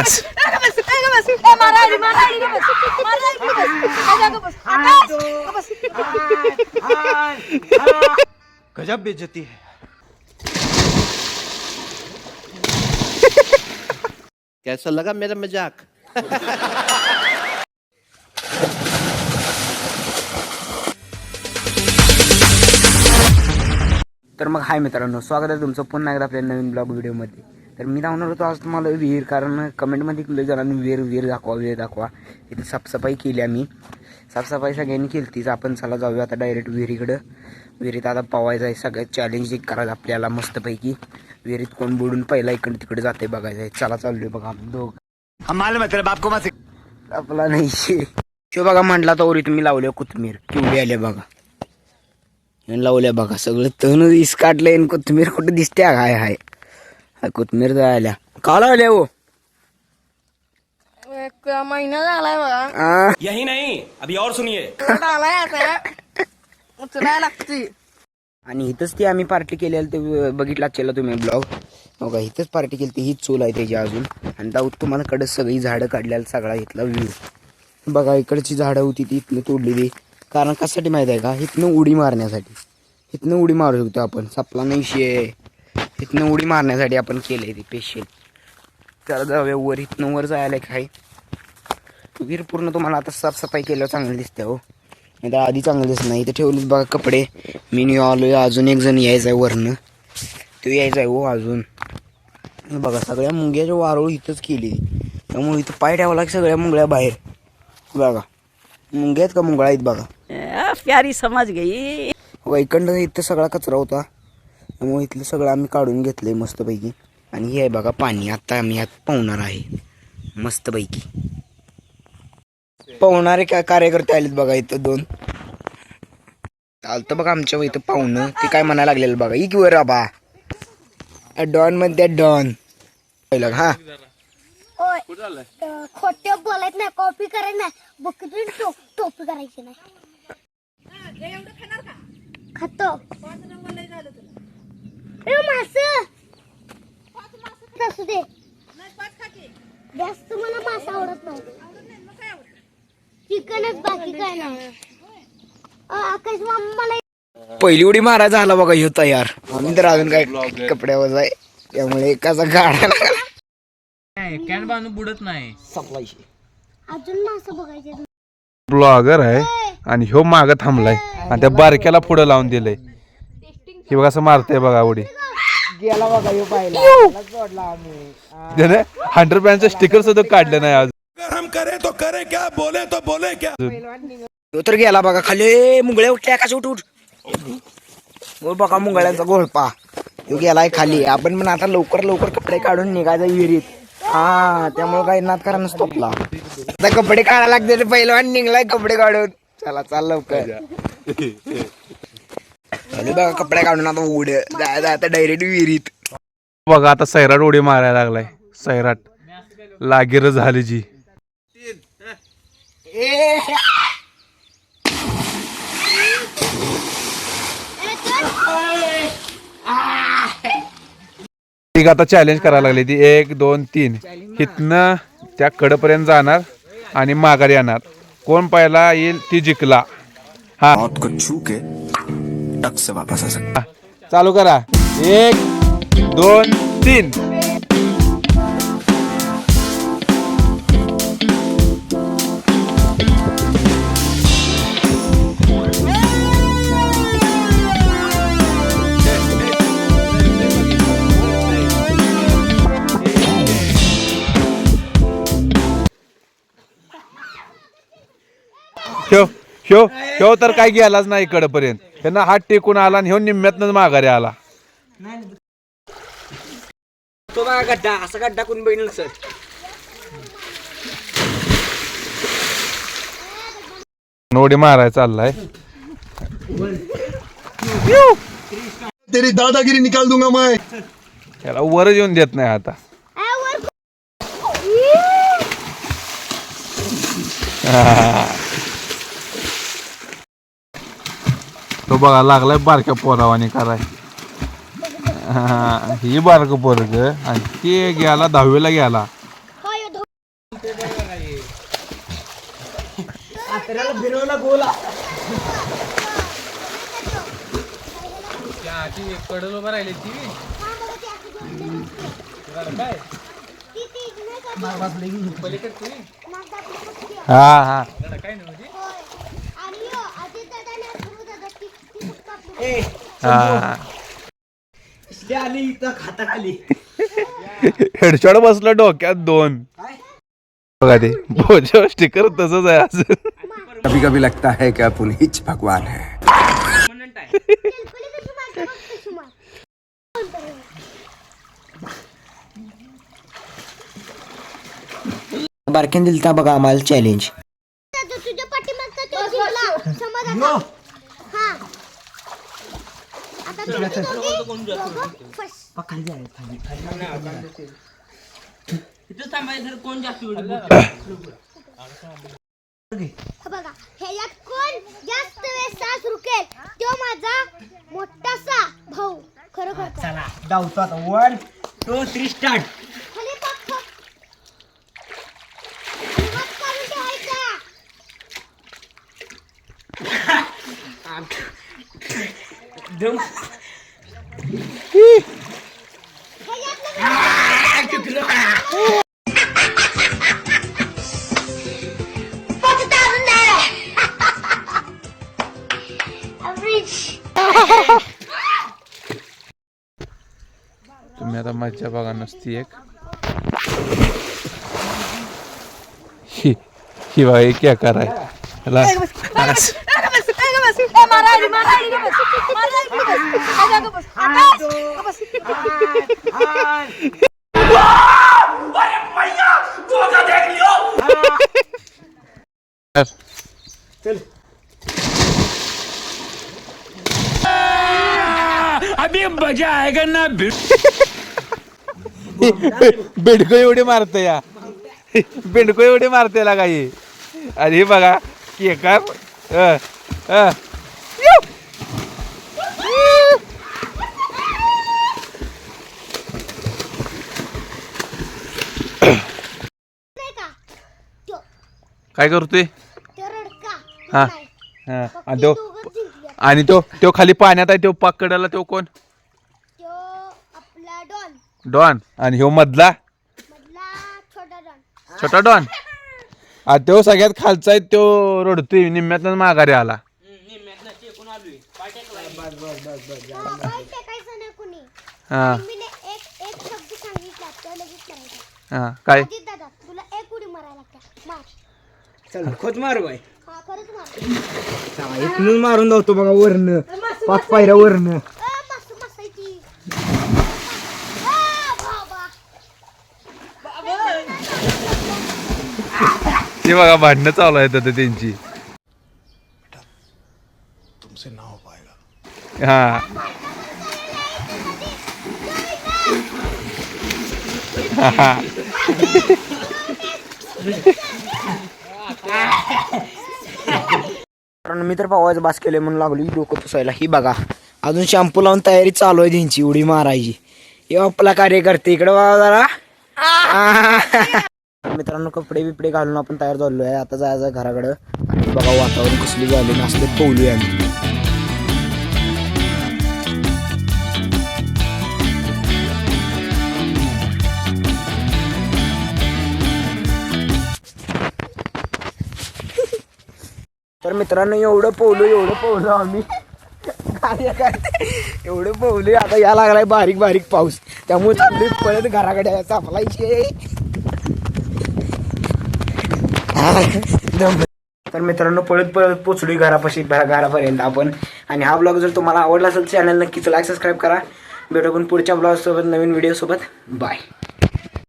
बस गजब बेइज्जती है। कैसा लगा मेरा मजाक? तर मग हाय मित्रांनो स्वागत आहे तुमचं पुन्हा एकदा आपल्या नवीन ब्लॉग व्हिडिओमध्ये. तर मी धावणार होतो आज तुम्हाला विहीर कारण कमेंटमध्ये जणांनी विहीर विहीर दाखवा विहीर दाखवा. इथे साफसफाई केली आम्ही. साफसफाई सगळ्यांनी केली तीच आपण चला जाऊया आता डायरेक्ट विहिरीकडं. विहिरीत आता पवायचं आहे सगळ्यात चॅलेंज एक करायचं आपल्याला मस्तपैकी. विहिरीत कोण बुडून पहिला इकडे तिकडे जाते बघायचं आहे. चला चाललोय बघा आम्ही दोघ. हम मालूम है तेरे बाप को मत सिखा। आपला नाही शे. बघा म्हटला तर ओरी तुम्ही लावले कोथमीर. केवढी आले बघा. लावल्या बघा सगळं तण इस काढलंय आणि कोथमीर कुठं दिसते? हाय हाय. कोथमीर जायला का लावल्या हो एक महिना झालाय बघा आ, यही नहीं अभी और सुनिए। आता उचलाय लागते आणि इथंच ती आम्ही पार्टी केलेली ते बघितला असेल तुम्ही ब्लॉग बघा इथंच पार्टी केली ती हीच चूल आहे त्याची अजून. आणि दाऊद तुम्हाला कडे सगळी झाडं काढलेला सगळा इथला व्ह्यू बघा इकडची झाडं होती ती इथनं तोडलेली. कारण कशासाठी माहीत आहे का? इथनं उडी मारण्यासाठी. इथनं उडी मारू शकतो आपण. सपला नाही शे. इथनं उडी मारण्यासाठी आपण केलंय ते स्पेशल त्याला जाऊया वर इथनं वर जायला काय? वीर पूर्ण तुम्हाला आता साफसफाई केल्यावर चांगलं दिसते हो. नाही तर आधी चांगलं दिसत नाही. इथे ठेवलेत बघा कपडे. मी आलोय अजून एक जण यायचा आहे वरनं. तो यायचा आहे हो अजून. बघा सगळ्या मुंग्याच्या वारोळ इथंच केली. त्यामुळे इथं पाय ठेवा लागेल सगळ्या मुंगळ्या बाहेर. बघा. मुंग्या आहेत का मुंगळा आहेत बघा. प्यारी समझ गई हो. इकडनं इथं सगळा कचरा होता. त्यामुळे इथलं सगळं आम्ही काढून घेतलंय मस्तपैकी. आणि हे आहे बघा पाणी आता आम्ही यात पाहुणार आहे. मस्तपैकी. पाहुणारे काय कार्यकर्ते आलेत बघा इथं दोन. चालतं बघा आमच्या इथं पाहुणं ते काय म्हणायला लागलेलं बघा. इक वर बा डॉनमध्ये डॉन. पहिलं हा. होय. खोटे बोलायचं नाही कॉपी करायचं नाही. बकरी टोपी करायची नाही. खातो. मास. असू दे. जास्त मला मास आवडत नाही चिकनच बाकी काय नाही. अ, आकाश मामा मला पहिली उडी मारायचा झाला बघा ह्यो तयार. आम्ही तर अजून काय कपड्यावर आहे त्यामुळे एकाचा गाडा कॅन बांधून बुडत नाही. सप्लायशी अजून मास बघायचे ब्लॉगर आहे आणि ह्यो माग थांबलाय. आणि त्या बारक्याला पुढे लावून दिलंय. हे बघा असं मारतंय बघा उडी गेला बघा ह्यो पाहिला. सोडला आम्ही. त्याने हंड्रेड पॅनचं स्टिकर सुद्धा काढलं नाही आज. ह्यो तर गेला बघा खाली. मुंगळ्या उठल्या का उठ उठ. हो बघा मुंगळ्यांचा गोळपा ह्यो गेलाय खाली. आपण पण आता लवकर लवकर कपडे काढून निघायचं विहिरीत. हा त्यामुळे काही नात करा स्टॉपला आता कपडे काढायला लागते पहिलवान निघलाय कपडे काढून. चला चाल लवकर. खाली बघा कपडे काढून आता उड. आता डायरेक्ट विहिरीत. बघा आता सैराट उडी मारायला लागलाय. सैराट. लागीर झाली जी. ठीक आता चॅलेंज करायला लागली. ती एक दोन तीन. इथनं त्या कडपर्यंत जाणार आणि माघारी येणार. कोण पहिला येईल ती जिंकला. हा. मौत को छू के. टक से वापस आ सकता चालू करा. एक दोन तीन. ह्यो ह्यो ह्यो तर काय गेलाच नाही इकडपर्यंत. ह्यांना हात टेकून आला आणि ह्यो निम्म्यातनच माघारी आला. तो बघा गड्डा असा गड्डा कोण बघितलं सर नोडी मारायला चाललाय. तेरी दादागिरी निकाल दूंगा मैं. याला वरच येऊन देत नाही आता. तो बघा लागलाय बारक्या पोरावाने कराय. हा, ही बारक पोरग आणि ते गेला दहावीला गेला. कडल उभं राहिली ती. काय हा हा काय नव्हती आणि अजित दादा हा. आली इथं खाताखाली हेडशॉट बसलं डोक्यात दोन. बघा ते भोजो स्टिकर तसंच आहे अजून. कभी कभी लगता है कि अपन ही भगवान है। बारक्यान दिलता बघा आम्हाला चॅलेंज तुझ्या पाठीमागचा तो जिंकला समज आता हा हे बघा ह्याच्यात कोण जास्त वेळ सास रुकेल तो माझा मोठासा भाऊ खरोखर चला डावतो आता वन टू थ्री स्टार्ट खाली ठेवायचा मज्जा बघा नसती एक. ही ही बघा एक क्या कराय ह्याला असं- बेडको एवढी मारते या. बेडको एवढी मारते ला काही अरे हे बघा केकार काय करतोय? हा. हा. आणि तो आणि तो तो खाली पाण्यात आहे तो पाकडाला तो कोण? डॉन. आणि ह्यो मधला? मधला छोटा डॉन. छोटा डॉन. आ तो सगळ्यात खालचा आहे तो रडतोय निम्म्यातनं माघारी आला. हा, हा. मी एक एक शब्द सांगितला तो लगेच करायचा हा काय? अजित दादा तुला एक उडी मारायला लागते मार. चल खोच मारू बाय खरंच मार. चला इथून मारून धावतो बघा वरन. पाच पायऱ्या वरन. ते बघा भांडणं चालू आहेत आता त्यांची. हा. कारण मी तर पवायचं बास केले म्हणून लागलो डोकं पुसायला. ही बघा अजून शॅम्पू लावून तयारी चालू आहे त्यांची उडी मारायची. हे आपला कार्यकर्ते इकडे बघा जरा. मित्रांनो कपडे बिपडे घालून आपण तयार झालो आहे आता जायचं घराकडं. आणि बघा वातावरण कसली झाली नसले पोलू आम्ही. तर मित्रांनो एवढं पोहलो एवढं पोहलो आम्ही. एवढं पोहलो आता या लागलाय बारीक बारीक पाऊस. त्यामुळे चांगली पळत घराकडे चापलायचे तर मित्रांनो पळत पळत पोचलोय घरापाशी घरापर्यंत आपण. आणि हा ब्लॉग जर तुम्हाला आवडला असेल चॅनल नक्कीच लाईक सबस्क्राईब करा. भेटू पुढच्या ब्लॉग सोबत नवीन व्हिडिओ सोबत. बाय